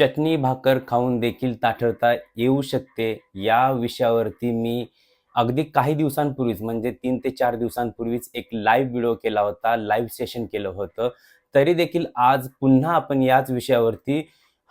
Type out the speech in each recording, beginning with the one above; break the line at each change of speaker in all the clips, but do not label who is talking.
चटणी भाकर खाऊन देखील ताठरता येऊ शकते. या विषयावरती मी अगदी काही दिवसांपूर्वीच म्हणजे तीन ते चार दिवसांपूर्वीच एक लाईव्ह व्हिडिओ केला होता लाईव्ह सेशन केलं होतं. तरी देखील आज पुन्हा आपण याच विषयावरती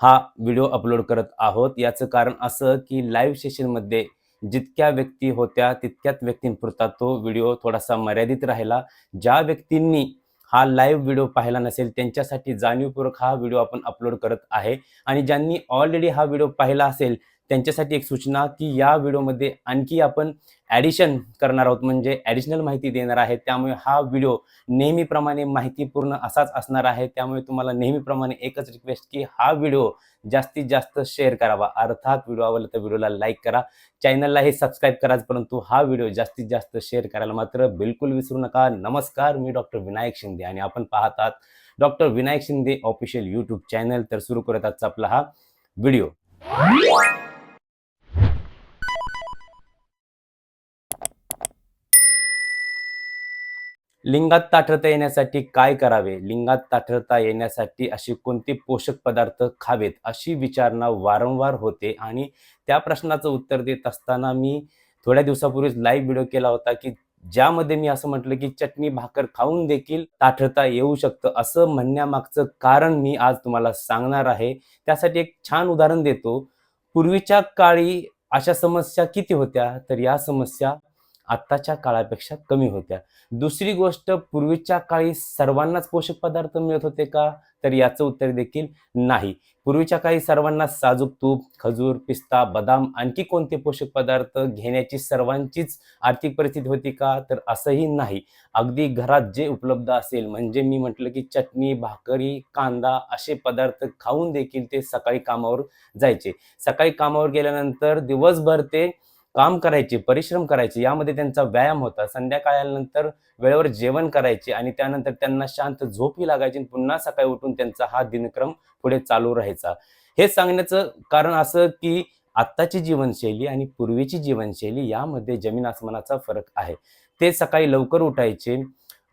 हा व्हिडिओ अपलोड करत आहोत. याचं कारण असं की लाईव्ह सेशनमध्ये जितक्या व्यक्ती होत्या तितक्याच व्यक्तींपुरता तो व्हिडिओ थोडासा मर्यादित राहिला. ज्या व्यक्तींनी हा लाईव्ह व्हिडिओ पाहिला नसेल त्यांच्यासाठी जाणीवपूर्वक हा व्हिडिओ आपण अपलोड करत आहे. आणि ज्यांनी ऑलरेडी हा व्हिडिओ पाहिला असेल त्यांच्यासाठी एक सूचना की या व्हिडिओमध्ये आणखी आपण ॲडिशन करणार आहोत. म्हणजे ॲडिशनल माहिती देणार आहे. त्यामुळे हा व्हिडिओ नेहमीप्रमाणे माहितीपूर्ण असाच असणार आहे. त्यामुळे तुम्हाला नेहमीप्रमाणे एकच रिक्वेस्ट की हा व्हिडिओ जास्तीत जास्त शेअर करावा. अर्थात व्हिडिओ आवडला तर व्हिडिओला लाईक करा. चॅनललाही सबस्क्राईब कराच परंतु हा व्हिडिओ जास्तीत जास्त शेअर करायला मात्र बिलकुल विसरू नका. नमस्कार मी डॉक्टर विनायक शिंदे आणि आपण पाहत आहात doctor Vinayak Shinde official YouTube channel तर सुरू करत आजचा आपला हा व्हिडिओ. लिंगात ताठरता येण्यासाठी काय करावे? लिंगात ताठरता येण्यासाठी अशी कोणते पोषक पदार्थ खावेत? अशी विचारणा वारंवार होते आणि त्या प्रश्नाचं उत्तर देत असताना मी थोड्या दिवसापूर्वीच लाईव्ह व्हिडिओ केला होता की ज्यामध्ये मी असं म्हटलं की चटणी भाकर खाऊन देखील ताठरता येऊ शकतं. असं म्हणण्यामागचं कारण मी आज तुम्हाला सांगणार आहे. त्यासाठी एक छान उदाहरण देतो. पूर्वीच्या काळी अशा समस्या किती होत्या? तर या समस्या आत्ताच्या काळापेक्षा कमी होत्या. दुसरी गोष्ट पूर्वीच्या काळी सर्वांनाच पोषक पदार्थ मिळत होते का? तर याचं उत्तर देखील नाही. पूर्वीच्या काळी सर्वांना साजूक तूप खजूर पिस्ता बदाम आणखी कोणते पोषक पदार्थ घेण्याची सर्वांचीच आर्थिक परिस्थिती होती का? तर असंही नाही. अगदी घरात जे उपलब्ध असेल म्हणजे मी म्हटलं की चटणी भाकरी कांदा असे पदार्थ खाऊन देखील ते सकाळी कामावर जायचे. सकाळी कामावर गेल्यानंतर दिवसभर ते काम करायचे परिश्रम करायचे यामध्ये त्यांचा व्यायाम होता. संध्याकाळी आल्यानंतर वेळेवर जेवण करायचे आणि त्यानंतर त्यांना शांत झोपही लागायची आणि पुन्हा सकाळी उठून त्यांचा हा दिनक्रम पुढे चालू राहायचा. हे सांगण्याचं कारण असं की आत्ताची जीवनशैली आणि पूर्वीची जीवनशैली यामध्ये जमीन आसमानाचा फरक आहे. ते सकाळी लवकर उठायचे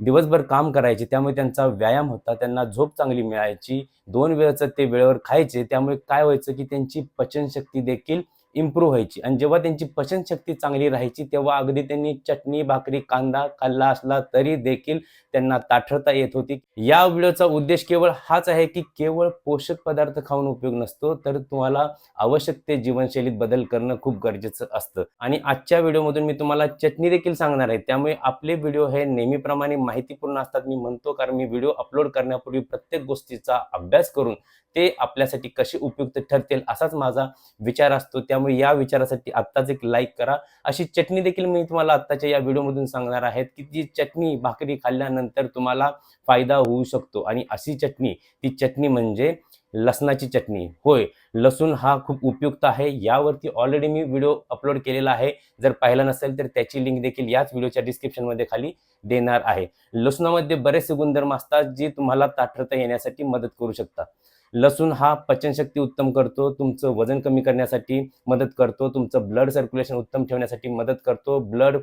दिवसभर काम करायचे त्यामुळे त्यांचा व्यायाम होता त्यांना झोप चांगली मिळायची दोन वेळचं ते वेळेवर खायचे त्यामुळे काय व्हायचं की त्यांची पचनशक्ती देखील इम्प्रूव्ह व्हायची. आणि जेव्हा त्यांची पचनशक्ती चांगली राहायची तेव्हा अगदी त्यांनी चटणी भाकरी कांदा खाल्ला असला तरी देखील त्यांना ताठरता येत होती. या व्हिडिओचा उद्देश केवळ हाच आहे की केवळ पोषक पदार्थ खाऊन उपयोग नसतो तर तुम्हाला आवश्यक ते जीवनशैलीत बदल करणं खूप गरजेचं असतं. आणि आजच्या व्हिडिओमधून मी तुम्हाला चटणी देखील सांगणार आहे. त्यामुळे आपले व्हिडिओ हे नेहमीप्रमाणे माहितीपूर्ण असतात. मी म्हणतो कारण मी व्हिडिओ अपलोड करण्यापूर्वी प्रत्येक गोष्टीचा अभ्यास करून ते आपल्यासाठी कसे उपयुक्त ठरतील असाच माझा विचार असतो. त्यामुळे या विचारासाठी आत्ताच एक लाईक करा. अशी चटणी देखील मी तुम्हाला आत्ताच्या या व्हिडिओमधून सांगणार आहेत की जी चटणी भाकरी खाल्ल्यानंतर तुम्हाला फायदा होऊ शकतो. आणि अशी चटणी ती चटणी म्हणजे लसणाची चटणी. होय लसूण हा खूप उपयुक्त आहे. यावरती ऑलरेडी मी व्हिडिओ अपलोड केलेला आहे. जर पाहिला नसेल तर त्याची लिंक देखील याच व्हिडिओच्या डिस्क्रिप्शनमध्ये खाली देणार आहे. लसणामध्ये बरेचसे गुणधर्म असतात जे तुम्हाला ताठरता येण्यासाठी मदत करू शकतात. लसूण हा पचनशक्ती उत्तम करतो तुमचं वजन कमी करण्यासाठी मदत करतो तुमचं ब्लड सर्क्युलेशन उत्तम ठेवण्यासाठी मदत करतो ब्लड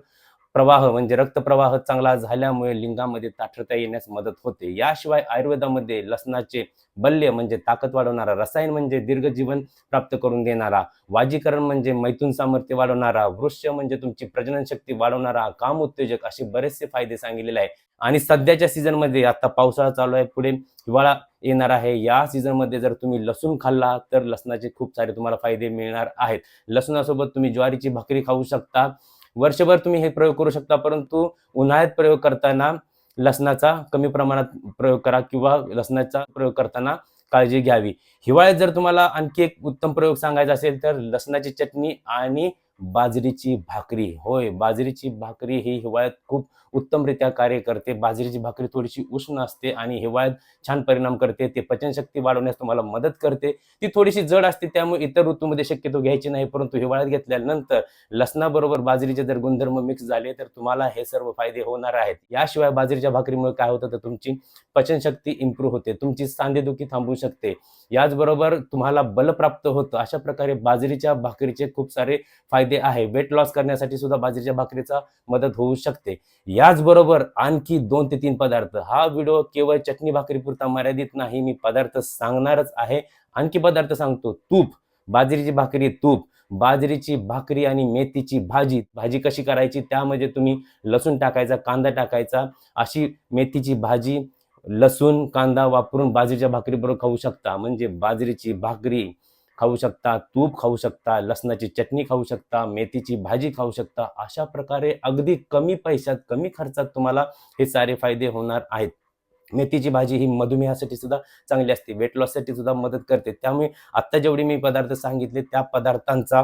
प्रवाह म्हणजे रक्तप्रवाह चांगला झाल्यामुळे लिंगामध्ये ताठरता येण्यास मदत होते. याशिवाय आयुर्वेदामध्ये लसणाचे बल्य म्हणजे ताकद वाढवणारा रसायन म्हणजे दीर्घ जीवन प्राप्त करून देणारा वाजीकरण म्हणजे मैथून सामर्थ्य वाढवणारा वृक्ष म्हणजे तुमची प्रजनन शक्ती वाढवणारा काम उत्तेजक असे बरेचसे फायदे सांगितलेले आहे आणि सध्याच्या सीझनमध्ये आता पावसाळा चालू आहे पुढे हिवाळा येणार आहे. या सीझनमध्ये जर तुम्ही लसूण खाल्ला तर लसणाचे खूप सारे तुम्हाला फायदे मिळणार आहेत. लसणासोबत तुम्ही ज्वारीची भाकरी खाऊ शकता. वर्षभर तुम्ही हे प्रयोग करू शकता परंतु उन्हाळ्यात प्रयोग करताना लसणाचा कमी प्रमाणात प्रयोग करा किंवा लसणाचा प्रयोग करताना काळजी घ्यावी. हिवाळ्यात जर तुम्हाला आणखी एक उत्तम प्रयोग सांगायचा असेल तर लसणाची चटणी आणि बाजरीची भाकरी. होय बाजरीची भाकरी ही हिवाळ्यात खूप उत्तमरित्या कार्य करते. बाजरीची भाकरी थोडीशी उष्ण असते आणि हिवाळ्यात छान परिणाम करते. ते पचनशक्ती वाढवण्यास तुम्हाला मदत करते. ती थोडीशी जड असते त्यामुळे इतर ऋतूमध्ये शक्यतो घ्यायची नाही परंतु हिवाळ्यात घेतल्यानंतर लसणाबरोबर बाजरीचे जर गुणधर्म मिक्स झाले तर तुम्हाला हे सर्व फायदे होणार आहेत. याशिवाय बाजरीच्या भाकरीमुळे काय होतं तर तुमची पचनशक्ती इम्प्रूव्ह होते. तुमची सांधेदुखी थांबू शकते. याचबरोबर तुम्हाला बल प्राप्त होतं. अशा प्रकारे बाजरीच्या भाकरीचे खूप सारे फायदे फायदे आहे. वेट लॉस करण्यासाठी सुद्धा बाजरीच्या भाकरीचा मदत होऊ शकते. याचबरोबर आणखी दोन ते तीन पदार्थ. हा व्हिडिओ केवळ चटणी भाकरी पुरता मर्यादित नाही मी पदार्थ सांगणारच आहे. आणखी पदार्थ सांगतो. तूप. बाजरीची भाकरी तूप. बाजरीची भाकरी आणि मेथीची भाजी. भाजी कशी करायची? त्यामध्ये तुम्ही लसूण टाकायचा कांदा टाकायचा. अशी मेथीची भाजी लसूण कांदा वापरून बाजरीच्या भाकरीबरोबर खाऊ शकता. म्हणजे बाजरीची भाकरी खाऊ शकता तूप खाऊ शकता लसणाची चटणी खाऊ शकता मेथीची भाजी खाऊ शकता अशा प्रकारे अगदी कमी पैशात कमी खर्चात तुम्हाला हे सारे फायदे होणार आहेत. मेथीची भाजी ही मधुमेहासाठी सुद्धा चांगली असते वेट लॉससाठी सुद्धा मदत करते. त्यामुळे आत्ता जेवढी मी पदार्थ सांगितले त्या पदार्थांचा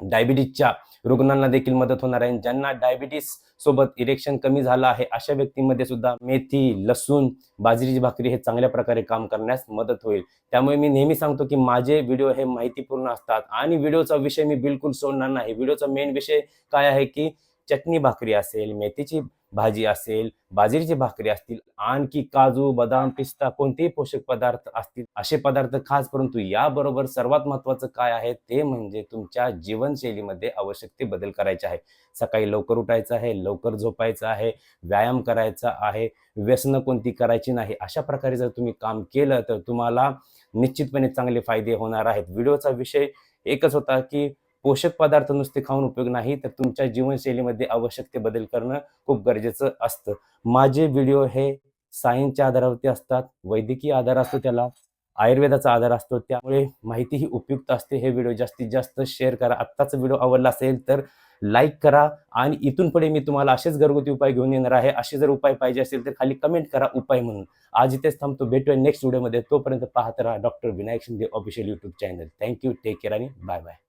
डायबिटीसच्या रुग्णांना देखील मदत होणार आहे. ज्यांना डायबिटीस सोबत इरेक्शन कमी झालं आहे अशा व्यक्तींमध्ये सुद्धा मेथी लसूण बाजरीची भाकरी हे चांगल्या प्रकारे काम करण्यास मदत होईल. त्यामुळे मी नेहमी सांगतो की माझे व्हिडिओ हे माहितीपूर्ण असतात आणि व्हिडिओचा विषय मी बिलकुल सोडणार नाही. व्हिडिओचा मेन विषय काय आहे की चटणी भाकरी असेल मेथीची भाजी असेल बाजरीची भाकरी असतील आणखी काजू बदाम पिस्ता कोणतेही पोषक पदार्थ असतील असे पदार्थ खास परंतु याबरोबर सर्वात महत्वाचं काय आहे ते म्हणजे तुमच्या जीवनशैलीमध्ये आवश्यक ते बदल करायचे आहे. सकाळी लवकर उठायचं आहे लवकर झोपायचं आहे व्यायाम करायचा आहे व्यसनं कोणती करायची नाही अशा प्रकारे जर तुम्ही काम केलं तर तुम्हाला निश्चितपणे चांगले फायदे होणार आहेत. व्हिडिओचा विषय एकच होता की पोषक पदार्थ नुसते खाऊन उपयोग नाही तर तुमच्या जीवनशैलीमध्ये आवश्यक ते बदल करणं खूप गरजेचं असतं. माझे व्हिडिओ हे सायन्सच्या आधारावरती असतात वैद्यकीय आधार असतो त्याला आयुर्वेदाचा आधार असतो त्यामुळे माहिती ही उपयुक्त असते. हे व्हिडिओ जास्तीत जास्त शेअर करा. आत्ताचा व्हिडिओ आवडला असेल तर लाईक करा आणि इथून पुढे मी तुम्हाला असेच घरगुती उपाय घेऊन येणार आहे. असे जर उपाय पाहिजे असेल तर खाली कमेंट करा उपाय म्हणून. आज इथेच थांबतो. भेटूया नेक्स्ट व्हिडिओमध्ये. तोपर्यंत पाहत राहा doctor Vinayak Shinde official YouTube channel thank you take care आणि बाय बाय